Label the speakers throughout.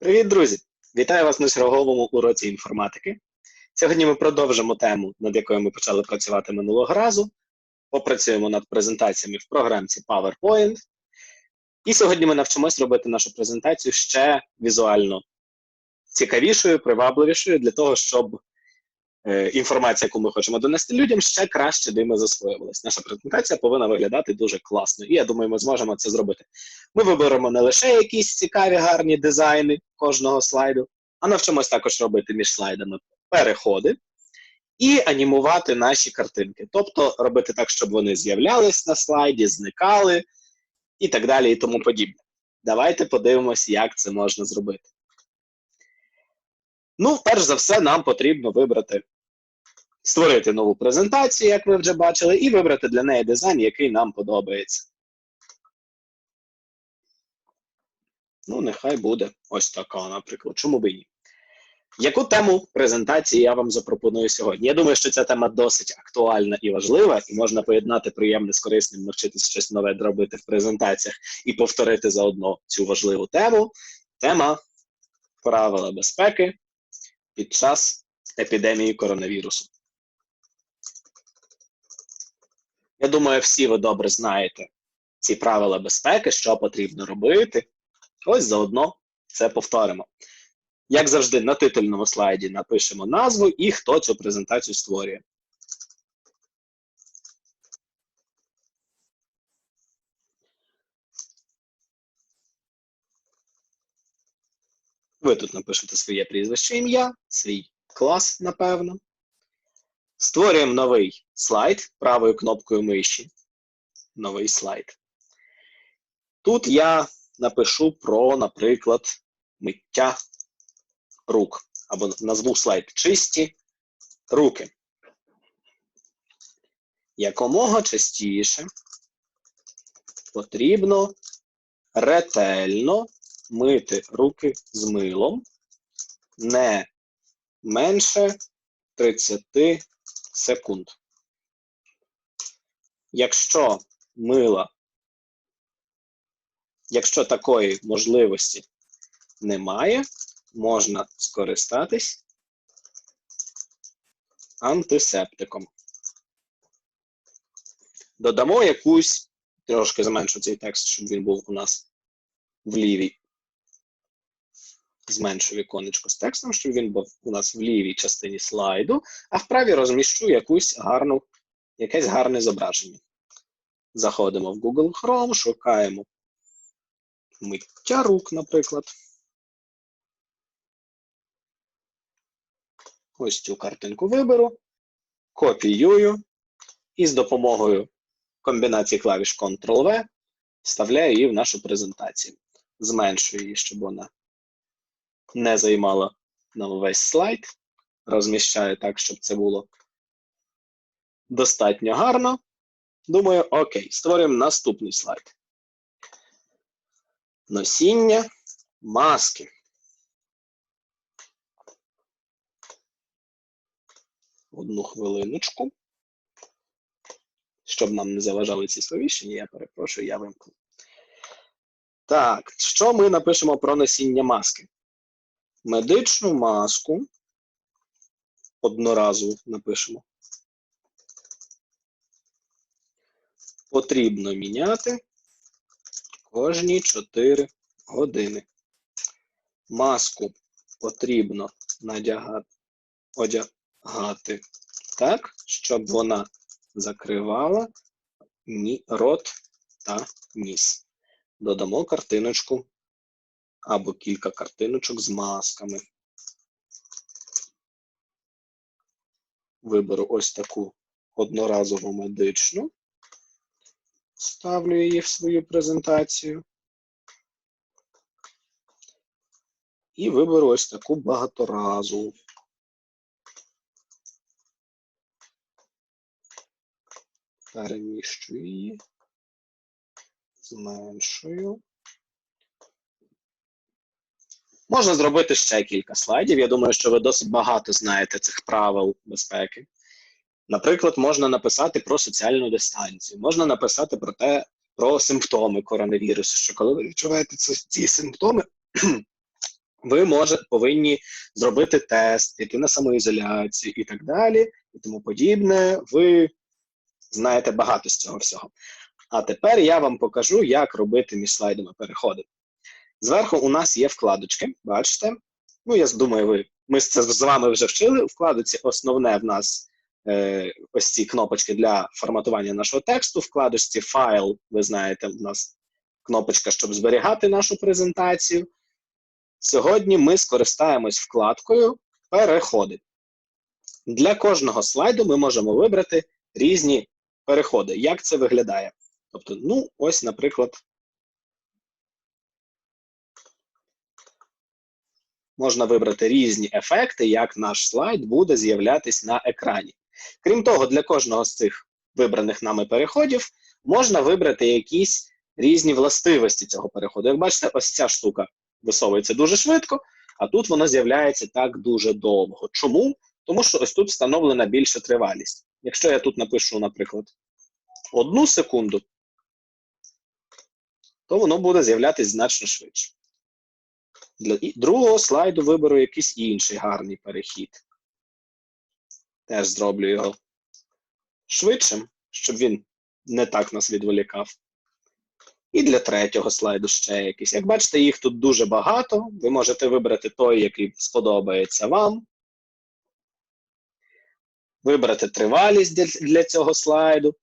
Speaker 1: Привіт, друзі! Вітаю вас на черговому уроці інформатики. Сьогодні ми продовжимо тему, над якою ми почали працювати минулого разу. Попрацюємо над презентаціями в програмці PowerPoint. І сьогодні ми навчимось робити нашу презентацію ще візуально цікавішою, привабливішою для того, щоб інформація, яку ми хочемо донести людям, ще краще ними засвоювалась. Наша презентація повинна виглядати дуже класно. І я думаю, ми зможемо це зробити. Ми виберемо не лише якісь цікаві, гарні дизайни кожного слайду, а навчимось також робити між слайдами переходи і анімувати наші картинки. Тобто робити так, щоб вони з'являлись на слайді, зникали і так далі, і тому подібне. Давайте подивимось, як це можна зробити. Ну, перш за все, нам потрібно вибрати, створити нову презентацію, як ви вже бачили, і вибрати для неї дизайн, який нам подобається. Ну, нехай буде ось така, наприклад. Чому б і ні? Яку тему презентації я вам запропоную сьогодні? Я думаю, що ця тема досить актуальна і важлива, і можна поєднати приємне з корисним, навчитися щось нове робити в презентаціях і повторити заодно цю важливу тему. Тема правила безпеки під час епідемії коронавірусу. Я думаю, всі ви добре знаєте ці правила безпеки, що потрібно робити. Ось заодно це повторимо. Як завжди, на титульному слайді напишемо назву і хто цю презентацію створює. Ви тут напишете своє прізвище ім'я, свій клас, напевно. Створюємо новий слайд правою кнопкою миші. Новий слайд. Тут я напишу про, наприклад, миття рук. Або назву слайд чисті руки. Якомога частіше потрібно ретельно мити руки з милом не менше 30 секунд. Якщо мила, якщо такої можливості немає, можна скористатись антисептиком. Додамо якусь, трошки зменшу цей текст, щоб він був у нас в лівій. Зменшу віконечко з текстом, щоб він був у нас в лівій частині слайду, а вправі розміщу якусь гарну, якесь гарне зображення. Заходимо в Google Chrome, шукаємо миття рук, наприклад. Ось цю картинку виберу, копіюю і з допомогою комбінації клавіш Ctrl-V вставляю її в нашу презентацію. Зменшую її, щоб вона не займала нам весь слайд. Розміщаю так, щоб це було достатньо гарно. Думаю, окей, створюємо наступний слайд. Носіння маски. Одну хвилиночку. Щоб нам не заважали ці сповіщення, я перепрошую, я вимкну. Так, що ми напишемо про носіння маски? Медичну маску. Одноразову напишемо. Потрібно міняти кожні 4 години. Маску потрібно надягати, одягати так, щоб вона закривала рот та ніс. Додамо картиночку або кілька картиночок з масками. Виберу ось таку одноразову медичну. Ставлю її в свою презентацію. І виберу ось таку багаторазову. Переміщую її, зменшую. Можна зробити ще кілька слайдів. Я думаю, що ви досить багато знаєте цих правил безпеки. Наприклад, можна написати про соціальну дистанцію, можна написати про те, про симптоми коронавірусу, що коли ви відчуваєте ці, симптоми, ви може, повинні зробити тест, піти на самоізоляцію і так далі, і тому подібне. Ви знаєте багато з цього всього. А тепер я вам покажу, як робити між слайдами переходи. Зверху у нас є вкладочки, бачите? Ну, я думаю, ви ми це з вами вже вчили. У вкладоці основне в нас е, ось ці кнопочки для форматування нашого тексту. В вкладочці файл, ви знаєте, у нас кнопочка, щоб зберігати нашу презентацію. Сьогодні ми скористаємось вкладкою Переходи. Для кожного слайду ми можемо вибрати різні переходи. Як це виглядає? Тобто, ну, ось, наприклад, можна вибрати різні ефекти, як наш слайд буде з'являтись на екрані. Крім того, для кожного з цих вибраних нами переходів можна вибрати якісь різні властивості цього переходу. Як бачите, ось ця штука висовується дуже швидко, а тут воно з'являється так дуже довго. Чому? Тому що ось тут встановлена більша тривалість. Якщо я тут напишу, наприклад, одну секунду, то воно буде з'являтися значно швидше. Для другого слайду виберу якийсь інший гарний перехід. Теж зроблю його швидшим, щоб він не так нас відволікав. І для третього слайду ще якийсь. Як бачите, їх тут дуже багато. Ви можете вибрати той, який сподобається вам. Вибрати тривалість для, цього слайду.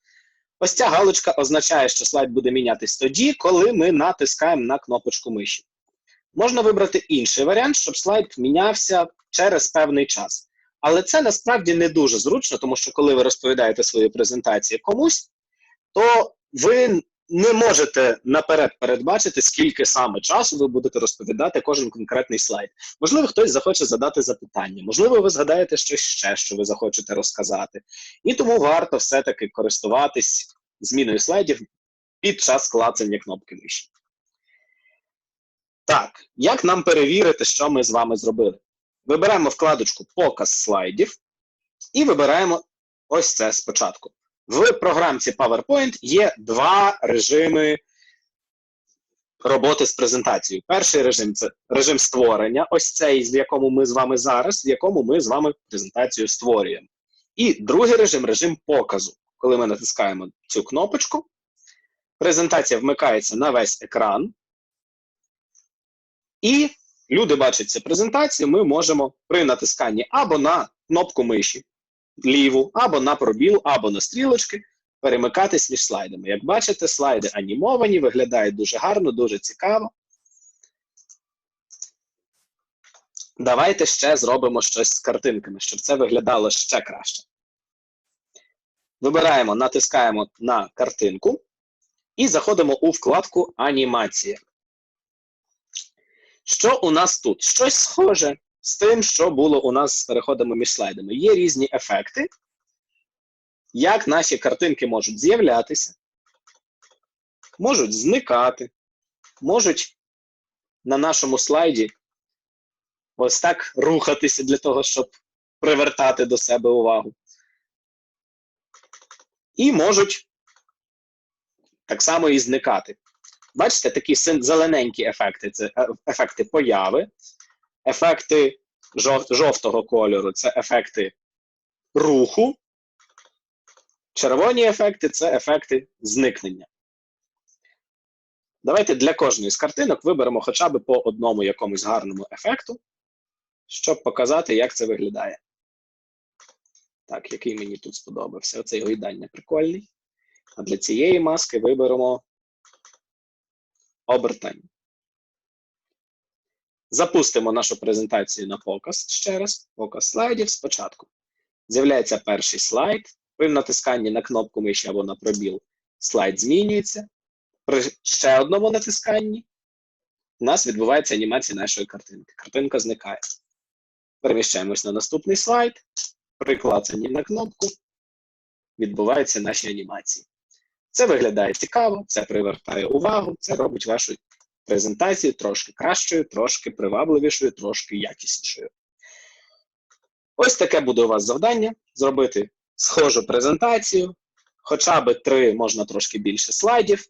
Speaker 1: Ось ця галочка означає, що слайд буде мінятись тоді, коли ми натискаємо на кнопочку миші. Можна вибрати інший варіант, щоб слайд мінявся через певний час. Але це насправді не дуже зручно, тому що коли ви розповідаєте свою презентацію комусь, то ви не можете наперед передбачити, скільки саме часу ви будете розповідати кожен конкретний слайд. Можливо, хтось захоче задати запитання, можливо, ви згадаєте щось ще, що ви захочете розказати. І тому варто все-таки користуватись зміною слайдів під час клацання кнопки миші. Так, як нам перевірити, що ми з вами зробили? Вибираємо вкладочку Показ слайдів і вибираємо ось це спочатку. В програмці PowerPoint є два режими роботи з презентацією. Перший режим це режим створення, ось цей, в якому ми з вами зараз, в якому ми з вами презентацію створюємо. І другий режим режим показу. Коли ми натискаємо цю кнопочку, презентація вмикається на весь екран. І люди бачать цю презентацію, ми можемо при натисканні або на кнопку миші ліву, або на пробіл, або на стрілочки, перемикатись між слайдами. Як бачите, слайди анімовані, виглядають дуже гарно, дуже цікаво. Давайте ще зробимо щось з картинками, щоб це виглядало ще краще. Вибираємо, натискаємо на картинку і заходимо у вкладку Анімація. Що у нас тут? Щось схоже з тим, що було у нас з переходами між слайдами. Є різні ефекти, як наші картинки можуть з'являтися, можуть зникати, можуть на нашому слайді ось так рухатися для того, щоб привертати до себе увагу. І можуть так само і зникати. Бачите, такі зелененькі ефекти це е, ефекти появи, ефекти жовтого кольору це ефекти руху. Червоні ефекти це ефекти зникнення. Давайте для кожної з картинок виберемо хоча б по одному якомусь гарному ефекту, щоб показати, як це виглядає. Так, який мені тут сподобався. Оцей гойдання прикольний. А для цієї маски виберемо обертання. Запустимо нашу презентацію на показ ще раз. Показ слайдів спочатку. З'являється перший слайд. При натисканні на кнопку миші або на пробіл слайд змінюється. При ще одному натисканні у нас відбувається анімація нашої картинки. Картинка зникає. Переміщаємось на наступний слайд. При клацанні на кнопку відбуваються наші анімації. Це виглядає цікаво, це привертає увагу, це робить вашу презентацію трошки кращою, трошки привабливішою, трошки якіснішою. Ось таке буде у вас завдання: зробити схожу презентацію, хоча б три, можна трошки більше слайдів.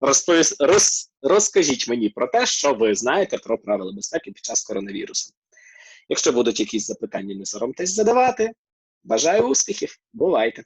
Speaker 1: Розповіс... Роз... розкажіть мені про те, що ви знаєте про правила безпеки під час коронавірусу. Якщо будуть якісь запитання, не соромтесь задавати. Бажаю успіхів. Бувайте!